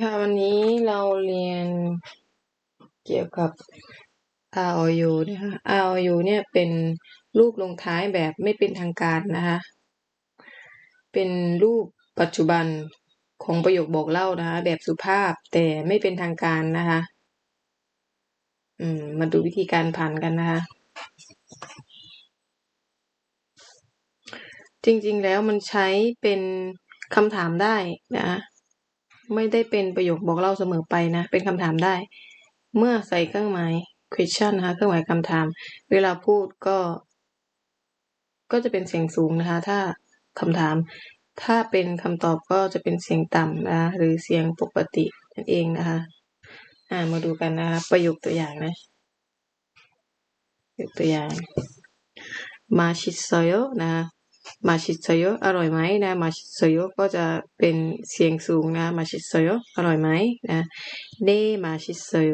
ค่ะวันนี้เราเรียนเกี่ยวกับ r o u นะคะ r o u เนี่ยเป็นรูปลงท้ายแบบไม่เป็นทางการนะคะ เป็นรูปปัจจุบันของประโยคบอกเล่านะคะ แบบสุภาพแต่ไม่เป็นทางการนะคะ อืม มาดูวิธีการผ่านกันนะคะ จริงๆแล้วมันใช้เป็นคำถามได้นะ ไม่ได้เป็นประโยคบอกเล่าเสมอไปนะ เป็นคำถามได้ เมื่อใส่เครื่องหมาย question นะคะ เครื่องหมายคำถาม เวลาพูดก็ ก็จะเป็นเสียงสูงนะคะ ถ้าคำถาม ถ้าเป็นคำตอบก็จะเป็นเสียงต่ำนะหรือเสียงปกตินั่นเองนะคะ อ่า มาดูกันนะคะ ประโยคตัวอย่างนะยกตัวอย่างมาชิโซโยนะ มาชิโซโยอร่อยไหมนะมาชิโซโยก็จะเป็นเสียงสูงนะมาชิโซโยอร่อยไหมนะเนมาชิโซโย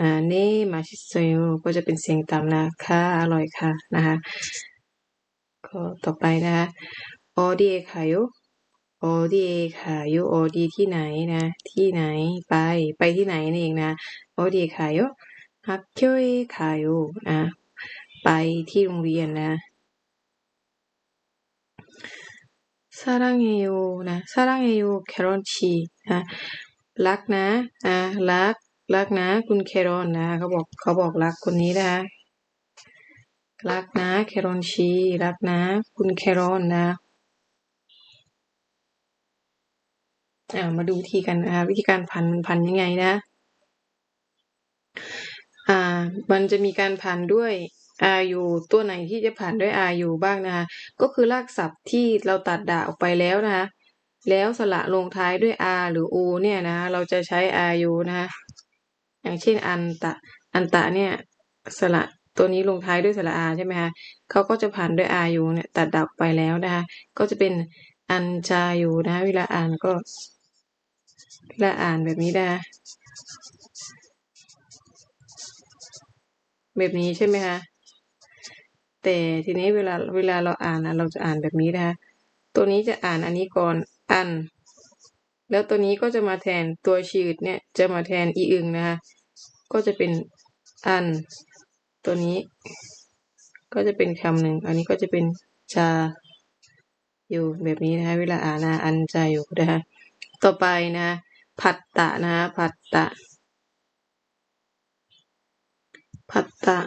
นะเนมาชิโซโยก็จะเป็นเสียงต่ำนะค่ะอร่อยค่ะนะคะก็ต่อไปนะคะออดีค่ะโยออดีค่ะโยออดีที่ไหนนะ ที่ไหนไปไปที่ไหนนี่เองนะออดีค่ะโยฮักเคียวค่ะโยนะไปที่โรงเรียนนะ 사랑해요นะ사랑해요แครอนชีนะรักนะอ่ารักรักนะ คุณแครอนนะเขาบอกเขาบอกรักคนนี้นะรักนะแครอนชีรักนะ คุณแครอนนะอ่ามาดูวิธีกันนะวิธีการพันมันพันยังไงนะ อ่า มันจะมีการพันด้วย RU ตัวไหนที่จะผ่านด้วย RU บ้างนะคะ ก็คือรากศัพท์ที่เราตัดด่าออกไปแล้วนะคะ แล้วสระลงท้ายด้วย R หรือ U เนี่ยนะเราจะใช้ RU นะคะอย่างเช่นอันตะ อันตะเนี่ยสระตัวนี้ลงท้ายด้วยสระ R ใช่ไหมคะเขาก็จะผ่านด้วย RU เนี่ยตัดดับไปแล้วนะคะ ก็จะเป็นอันจาอยู่นะ เวลาอ่านก็เวลาอ่านแบบนี้นะแบบนี้ใช่ไหมคะ แต่ทีนี้เวลาเวลาเราอ่านนะเราจะอ่านแบบนี้นะคะตัวนี้จะอ่านอันนี้ก่อนอัน แล้วตัวนี้ก็จะมาแทนตัวชีดเนี่ยจะมาแทนอีอึงนะคะก็จะเป็นอัน ตัวนี้ ก็จะเป็นคำหนึ่งอันนี้ก็จะเป็นจาอยู่แบบนี้นะคะเวลาอ่านนะอันจาอยู่นะคะต่อไปนะผัดตะนะผัดตะผัดตะ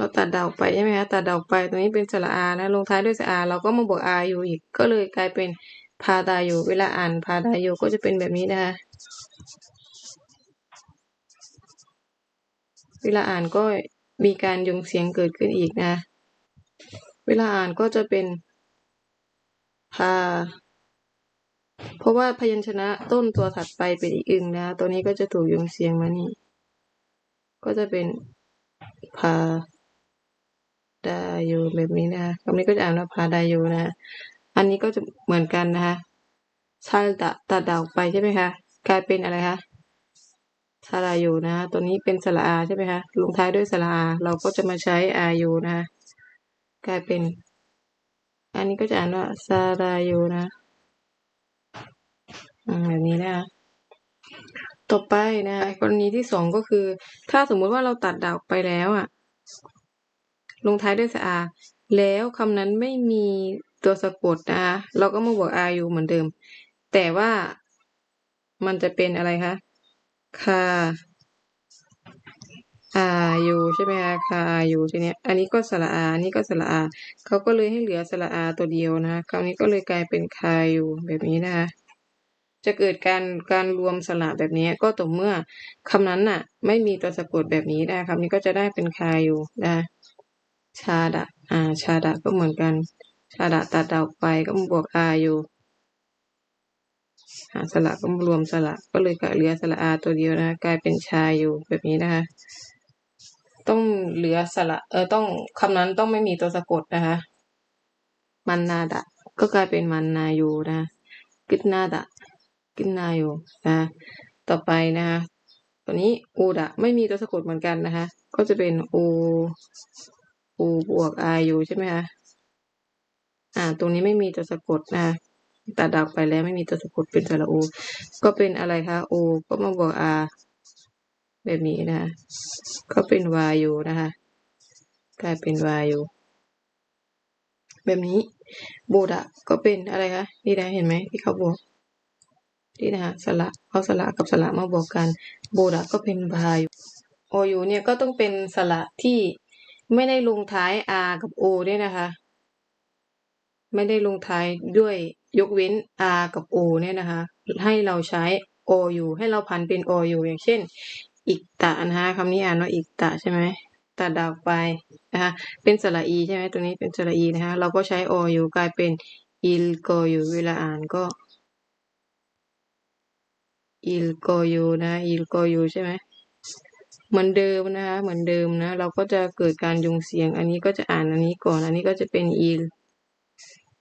เราตัดดาวไปใช่ไหมคะตัดดาวไปตรงนี้เป็นสระอานะลงท้ายด้วยสระอาเราก็มาบวกอาอยู่อีกก็เลยกลายเป็นพาดาอยู่เวลาอ่านพาดาอยู่ก็จะเป็นแบบนี้นะคะเวลาอ่านก็มีการยงเสียงเกิดขึ้นอีกนะ เวลาอ่านก็จะเป็นพาเพราะว่าพยัญชนะต้นตัวถัดไปเป็นอีกอึงนะ ตัวนี้ก็จะถูกยงเสียงมานี่ ก็จะเป็นพา ดายูแบบนี้นะคะคำนี้ก็จะอ่านว่าพาดายูนะอันนี้ก็จะเหมือนกันนะคะซาตะตัดดาวไปใช่ไหมคะกลายเป็นอะไรคะซาดายูนะ ตัวนี้เป็นสระอาใช่ไหมคะลงท้ายด้วยสระอาเราก็จะมาใช้อายูนะคะกลายเป็น อันนี้ก็จะอ่านว่าซาดายูนะแบบนี้นะคะต่อไปนะกรณีที่สองก็คือ ถ้าสมมุติว่าเราตัดดาวไปแล้วอะ ลงท้ายด้วยสอาแล้วคำนั้นไม่มีตัวสะกดนะคะเราก็มาบวก r u เหมือนเดิม แต่ว่ามันจะเป็นอะไรคะคา r u ใช่ไหมคะคา r u ทีเนี้ย อันนี้ก็สระอาอันนี้ก็สระอา เขาก็เลยให้เหลือสระอาตัวเดียวนะคราวนี้ก็เลยกลายเป็นคา u แบบนี้นะคะ จะเกิดการการรวมสระแบบนี้ก็ต่อเมื่อคำนั้นน่ะ ไม่มีตัวสะกดแบบนี้ได้คำนี้ก็จะได้เป็นคา u นะ ชาดะ อ่า ชาดะก็เหมือนกัน ชาดะตัดดาวไปก็บวกอาอยู่หาสระก็รวมสระก็เลยเหลือสระอาตัวเดียวนะกลายเป็นชายอยู่แบบนี้นะคะ ต้องเหลือสระเออต้องคำนั้นต้องไม่มีตัวสะกดนะคะ มันนาดะ ก็กลายเป็นมันนาอยู่นะกินนาดะกินนาอยู่นะต่อไปนะคะตัวนี้อูดะไม่มีตัวสะกดเหมือนกันนะคะ ก็จะเป็นอู บวก r อยู่ใช่ไหมคะอ่า ตรงนี้ไม่มีตัวสะกดนะตัดดาวไปแล้วไม่มีตัวสะกดเป็นสระโอก็เป็นอะไรคะโอก็มาบวกอาแบบนี้นะคะก็เป็นวายูนะคะกลายเป็นวายูแบบนี้โบดะก็เป็นอะไรคะนี่นะเห็นไหมที่เขาบวกนี่นะคะสระเอาสระกับสระมาบวกกันโบดะก็เป็นวายูโอยูเนี่ยก็ต้องเป็นสระที่ ไม่ได้ลงท้าย R กับ O ด้วยนะคะ ไม่ได้ลงท้ายด้วยยกเว้น R กับ O เนี่ยนะคะ ให้เราใช้ O อยู่ให้เราพันเป็น O อยู่อย่างเช่น อิกตะนะคะคำนี้อ่านว่าอิกตะใช่ไหมตัดดาวไปนะคะเป็นสระอีใช่ไหมตัวนี้เป็นสระอีนะคะเราก็ใช้ O อยู่กลายเป็นอิลโกอยู่เวลาอ่านก็อิลโกอยู่นะอิลโกอยู่ใช่ไหม เหมือนเดิมนะคะ เหมือนเดิมนะ เราก็จะเกิดการยงเสียง อันนี้ก็จะอ่านอันนี้ก่อน อันนี้ก็จะเป็นอีล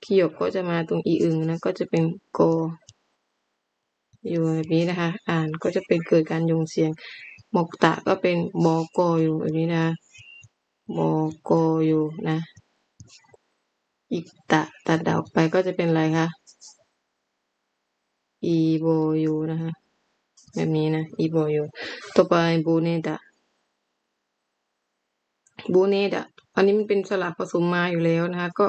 ขียบก็จะมาตรงอีอึงนะ ก็จะเป็นโก อยู่แบบนี้นะคะ อ่านก็จะเป็นเกิดการยงเสียงหมกตะก็เป็นบอโกอยู่แบบนี้นะบอโกอยู่นะอีกตะตัดดาวไปก็จะเป็นอะไรคะอีโบอยู่นะคะ แบบนี้นะอีโบอยู่ต่อไปบูเนดะบูเนดะอันนี้มันเป็นสลับผสมมาอยู่แล้วนะคะ ก็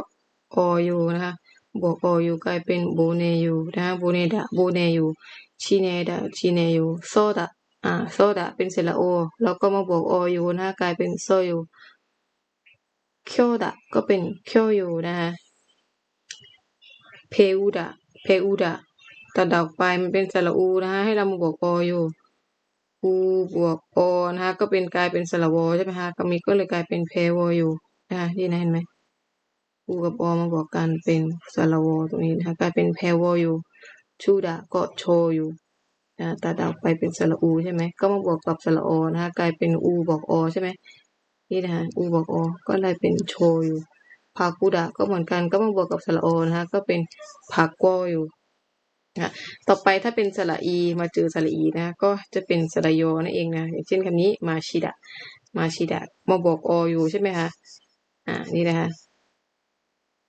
ออยู่นะคะบวกออยู่กลายเป็นบูเนอยู่นะคะบูเนดะบูเนอยู่ชิเนดะชิเนอยู่โซดะอ่าโซดะเป็นเสระโอ แล้วก็มาบวกออยู่นะคะกลายเป็นโซอยู่เคียวดะก็เป็นเคียวอยู่นะคะเพอุดะเพอุดะ ตัดดอกไปมันเป็นสระอูนะคะให้เรามาบวกออยู่อูบวกอนะคะก็เป็นกลายเป็นสระวใช่ไหมคะก็มีก็เลยกลายเป็นเพวอยู่นะคะที่นั่นเห็นไหมอูกับอมาบวกกันเป็นสระวตรงนี้นะคะกลายเป็นเพวอยู่ชูดะก็โชอยู่นะตัดดอกไปเป็นสระอูใช่ไหมก็มาบวกกับสระอนะคะกลายเป็นอูบวกอใช่ไหมนี่นะคะอูบวกอก็เลยเป็นโชอยู่ภากูดะก็เหมือนกันก็มาบวกกับสระอนะคะก็เป็นภาโกอยู่ นะต่อไปถ้าเป็นสระอีมาเจอสระอีนะ ก็จะเป็นสระโยนั่นเองนะอย่างเช่นคำนี้มาชิดะ มาชิดะมาบวกออยู่ใช่ไหมคะอ่านี่นะคะ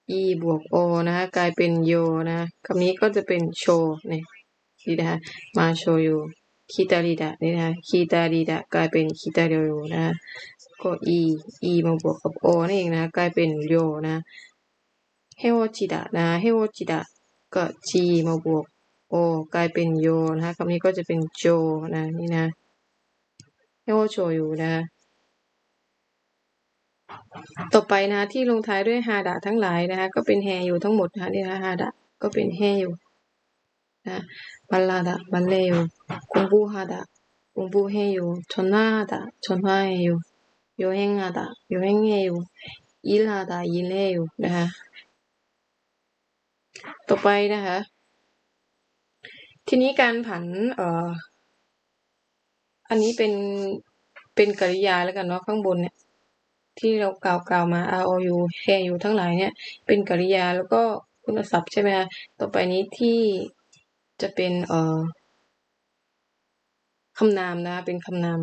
อีบวกโอนะคะกลายเป็นโยนะคำนี้ก็จะเป็นโชเนี่ยนี่นะคะมาโชอยู่คิตาริดะนี่นะคะคิตาริดะกลายเป็นคิตาเรโยนะก็อีอีมาบวกกับโอนั่นเองนะกลายเป็นโยนะเฮโอจิดะนะเฮโอจิดะก็จีมาบวก โอกลายเป็นโยนะคะคำนี้ก็จะเป็นโจนะนี่นะเฮโอโชอยู่นะต่อไปนะที่ลงท้ายด้วยฮาดะทั้งหลายนะคะก็เป็นแฮอยู่ทั้งหมดนะคะนี่นะฮาดะก็เป็นแฮอยู่นะบัลลาดะบัลเลอยู่กุงบูฮาดะกุงบูแฮอยู่ชนนาดะชนฮาอยู่โยเฮงฮาดะโยเฮงเฮอยู่ยิลาดะยิเลอยู่นะคะต่อไปนะคะ ทีนี้การผันเอ่ออันนี้เป็นเป็นกริยาแล้วกันเนาะข้างบนเนี่ย ที่เรากล่าวกล่าวมา r o u แ u ทั้งหลายเนี่ย เป็นกริยาแล้วก็คุณศัพท์ใช่ไหมคะต่อไปนี้ที่จะเป็นเอ่อคำนามนะคะเป็นคำนาม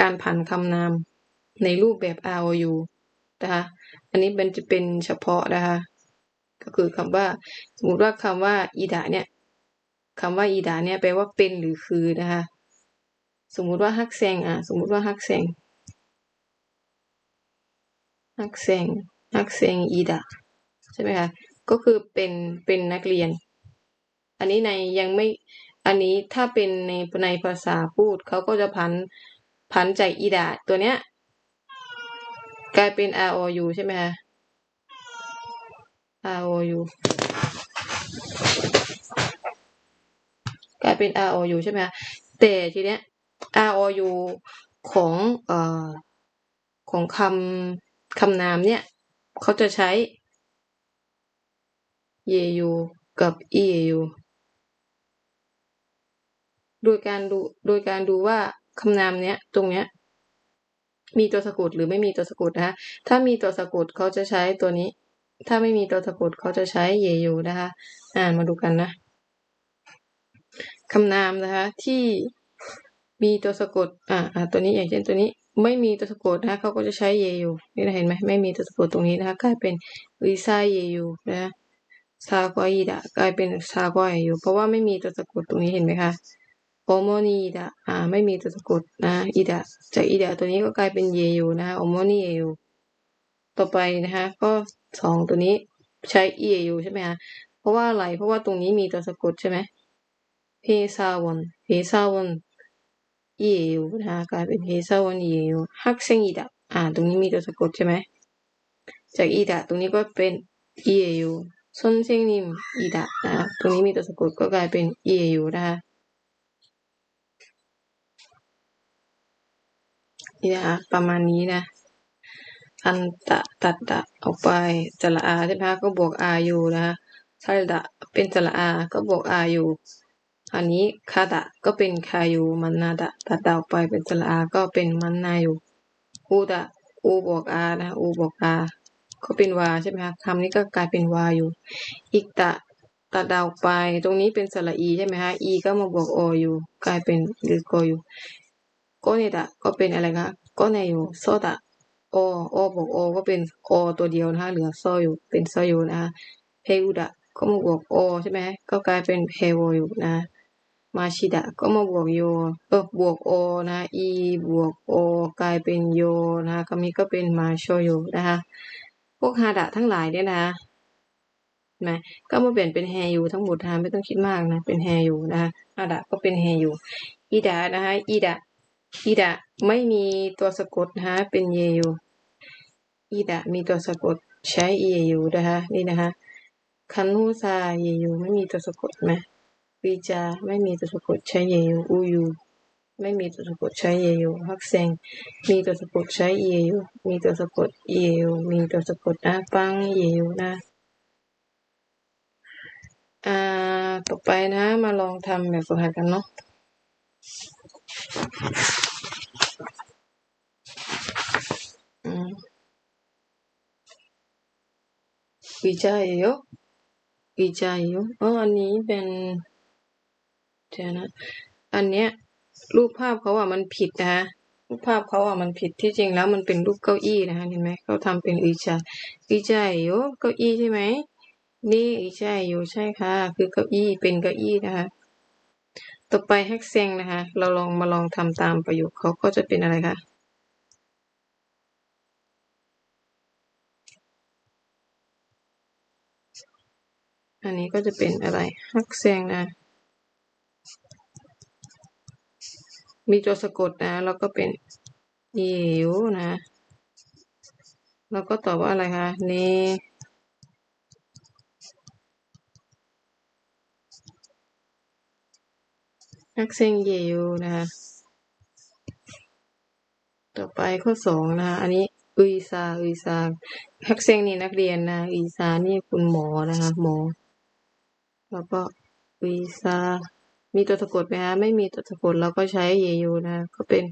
การผันคำนามในรูปแบบ r o u นะคะอันนี้มันจะเป็นเฉพาะนะคะก็คือคำว่า สมมติว่าคำว่าอีดาเนี่ย คำว่าอีดาเนี่ยแปลว่าเป็นหรือคือนะคะ สมมุติว่าฮักแซงอะ สมมุติว่าฮักแซงฮักแซงฮักแซงอีดาใช่ไหมคะ ก็คือเป็นเป็นนักเรียน อันนี้ในยังไม่ อันนี้ถ้าเป็นในในภาษาพูดเขาก็จะพันพันจากอีดาตัวเนี้ยกลายเป็น R O U ใช่ไหมคะ R O U กลายเป็น R O U ใช่ไหมคะแต่ทีเนี้ย R O U ของเอ่อของคำคำนามเนี่ยเขาจะใช้เยยูกับ e ยูโดยการดูโดยการดูว่าคำนามเนี้ยตรงเนี้ยมีตัวสะกดหรือไม่มีตัวสะกดนะคะ ถ้ามีตัวสะกดเขาจะใช้ตัวนี้ ถ้าไม่มีตัวสะกดเขาจะใช้เยยูนะคะ อ่านมาดูกันนะ คำนามนะคะ ที่มีตัวสะกด อ่าอ่าตัวนี้อย่างเช่นตัวนี้ไม่มีตัวสะกดนะะเขาก็จะใช้เยอยู่นี่นะเห็นไหมไม่มีตัวสะกดตรงนี้นะคะกลายเป็นลิซาเยยูนะซากวาอีดะกลายเป็นซากวาอยู่ เพราะว่าไม่มีตัวสะกดตรงนี้เห็นไหมคะโอโมนีดะอ่า ไม่มีตัวสะกดนะอีดะจากอีดะตัวนี้ก็กลายเป็นเยอยู่นะคะโอโมนีเยอยู่ต่อไปนะคะ ก็สองตัวนี้ใช้เออยู่ใช่ไหมคะเพราะว่าอะไรเพราะว่าตรงนี้มีตัวสะกดใช่ไหม เพซาวนเพซาวนเออยู่นะคะกลายเป็นเพซาวนเออยู่ฮักเซงอีดะอ่าตรงนี้มีตัวสะกดใช่ไหมจากอีดะตรงนี้ก็เป็นเออยู่ซนเซงนิมอีดะนะตรงนี้มีตัวสะกดก็กลายเป็นเออยู่นะคะนี่นะคะประมาณนี้นะอันตะตัดตะออกไปจละอาใช่ไหมคะก็บวกอาอยู่นะคะซัลดะเป็นจละอาก็บวกอาอยู่ อันนี้คาดะก็เป็นคาอยู่มันนาดะตัดดาวไปเป็นจละอาก็เป็นมันนายูอูดะอูบวกอานะอูบวกอาก็เป็นวาใช่ไหมคะคำนี้ก็กลายเป็นวาอยู่อีกตะตัดดาวไปตรงนี้เป็นสระอีใช่ไหมคะอีก็มาบวกโออยู่ กลายเป็นหรือโกอยู่โกเนดะก็เป็นอะไรคะโกเนอยู่โซดะโอโอบวกโอก็เป็นโอตัวเดียวนะคะเหลือโซอยู่เป็นโซอยู่นะคะเพอุดะก็มาบวกโอใช่ไหมก็กลายเป็นเพโวอยู่นะ มาชิดะก็มาบวกโยเออบวกโอนะอีบวกโอกลายเป็นโยนะคะคำนี้ก็เป็นมาโชอยู่นะคะพวกฮาดะทั้งหลายเนี่ยนะไหมก็มาเปลี่ยนเป็นแฮยูทั้งหมดนะไม่ต้องคิดมากนะ เป็นแฮยูนะคะฮาดะก็เป็นแฮยูอีดะนะคะอีดะอีดะไม่มีตัวสะกดนะคะเป็นเยยูอีดะมีตัวสะกดใช้เยยูนะคะนี่นะคะคันฮูซาเยยูไม่มีตัวสะกดไหม วีจา ไม่มีตัวสะกดใช้เยยูอูยู ไม่มีตัวสะกดใช้เยยูฮักเซง มีตัวสะกดใช้เยยูมีตัวสะกดเยยูมีตัวสะกดนะปังเยยูนะ อ่า ต่อไปนะ มาลองทำแบบฝึกหัดกันเนาะอืมวิจัยเยอะวิจัยเยอะอ๋ออันนี้เป็น เดี๋ยวนะ อันเนี้ย รูปภาพเขาอะมันผิดนะคะรูปภาพเขาอะมันผิดที่จริงแล้วมันเป็นรูปเก้าอี้นะคะเห็นไหมเขาทำเป็นอิจาอิจายโยเก้าอี้ใช่ไหมนี่อิจายโยใช่ค่ะ คือเก้าอี้เป็นเก้าอี้นะคะ ต่อไปแฮกเซงนะคะ เราลองมาลองทำตามประโยคเขาก็จะเป็นอะไรคะอันนี้ก็จะเป็นอะไรฮักเซงนะ มีตัวสะกดนะ แล้วก็เป็นเยวนะ แล้วก็ตอบว่าอะไรคะเนฮักเซงเยวนะคะ ต่อไปข้อสองนะคะ อันนี้อุยซาอุยซาฮักเซงนี่นักเรียนนะอุยซานี่คุณหมอนะคะ หมอ แล้วก็อุยซา มีตัวสะกดไหมคะไม่มีตัวสะกดเราก็ใช้เยยูนะ ก็เป็น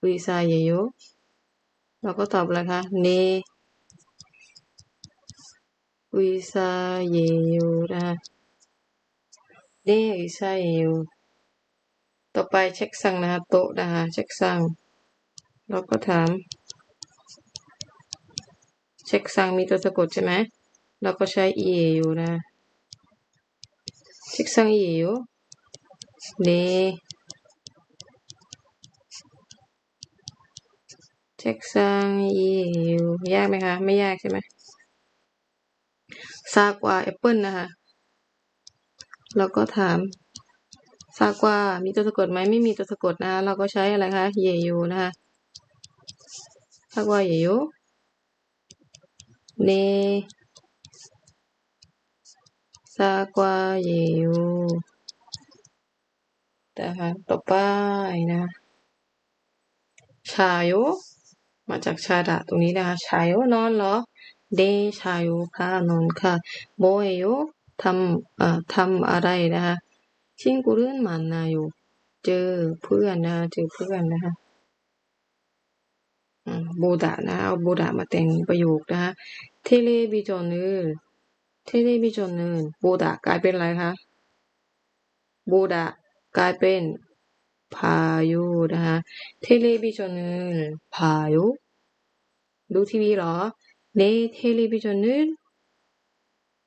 อุยซาเยยูเราก็ตอบอะไรคะเนอุยซาเยยูนะเนอุยซาเยยูต่อไปเช็คสั่งนะคะโต๊ะนะคะเช็คสั่งเราก็ถาม เช็คสั่งมีตัวสะกดใช่ไหมเราก็ใช้เออยู่นะ เช็คสั่งเออยู่เนเช็คสั่งเออยู่ยากไหมคะ ไม่ยากใช่ไหมซากว่าแอปเปิลนะคะเราก็ถามซากว่ามีตัวสะกดไหมไม่มีตัวสะกดนะเราก็ใช้อะไรคะ เยยูนะคะซากว่าเยยูเนซากวาเยยูนะคะต่อไปนะชาโยมาจากชาดะตรงนี้นะคะชาโยนอนเหรอ เดชาโยค่ะนอนค่ะโบเอโยทำเอ่อทำอะไรนะคะชิงกุรุนมันนาอยู่เจอเพื่อนนะเจอเพื่อนนะคะโบดานะเอาโบดามาแต่งประโยคนะคะเทเลบิจอนเทเลบิจอนโบดากลายเป็นอะไรคะโบดากลายเป็นพายุนะคะเทเลบิจอนพายุดูทีวีเหรอเนทเลบิจอน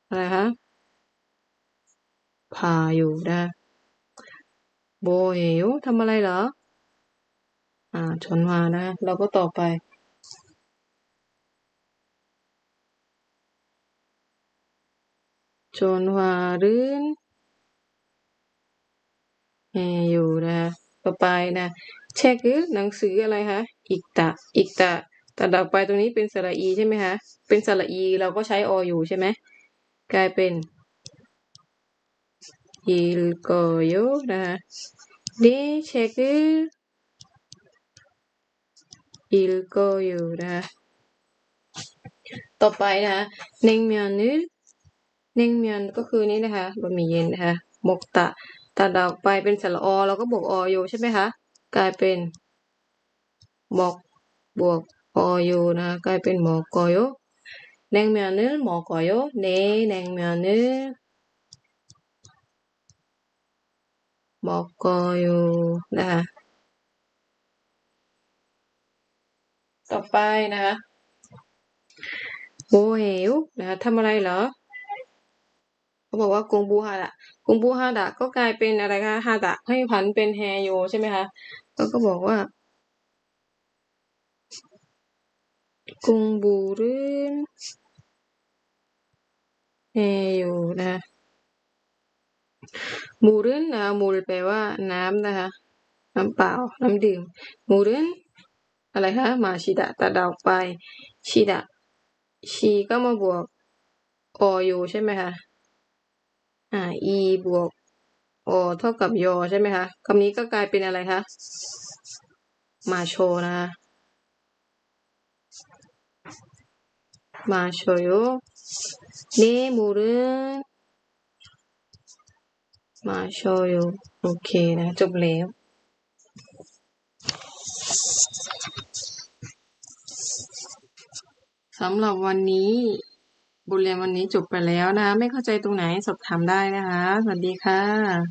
อะไรคะพายู่นะโบเอวทำอะไรเหรอ อ่าชนมานะเราก็ต่อไป ชนวารืนอยู่นะต่อไปนะเช็คหนังสืออะไรคะอิกตะอิกตะต่ต่อไปตรงนี้เป็นสระอีใช่ไหมคะเป็นสระอีเราก็ใช้ออยู่ใช่ไหมกลายเป็นอิลโกโยนะคะดีเช็คอิลโกโยนะคะต่อไปนะคะเนงเมียนนึ เน่งเมียนก็คือนี่นะคะบะหมี่เย็นนะคะมกตะตัดออกไปเป็นสระอเราก็บวกอโยใช่ไหมคะกลายเป็นมกบวกอโยนะกลายเป็นหมอกอยเนงเมียนนึหมอกอยเนเนงเมียนนึหมอกอยนะคะต่อไปนะคะโอเหวนะคะทำอะไรเหรอ เขาบอกว่ากงบูฮาดะกงบูฮาดะก็กลายเป็นอะไรคะฮาดะให้พันเป็นแฮโยใช่ไหมคะแล้วก็บอกว่ากงบูรืนเฮโยนะคะมูรืนนะมูลแปลว่าน้ำนะคะ น้ำเปล่า น้ำดื่มมูรืนอะไรคะมาชิดะตัดออกไป ชิดะ ชีก็มาบวกออยู่ใช่ไหมคะ อ่า e บวกอเท่ากับยอใช่ไหมคะคำนี้ก็กลายเป็นอะไรคะ มาโชนะมาโชโยเนมูรุนมาโชโยโอเคนะ จบแล้วสำหรับวันนี้ บทเรียนวันนี้จบไปแล้วนะคะ ไม่เข้าใจตรงไหนสอบถามได้นะคะ สวัสดีค่ะ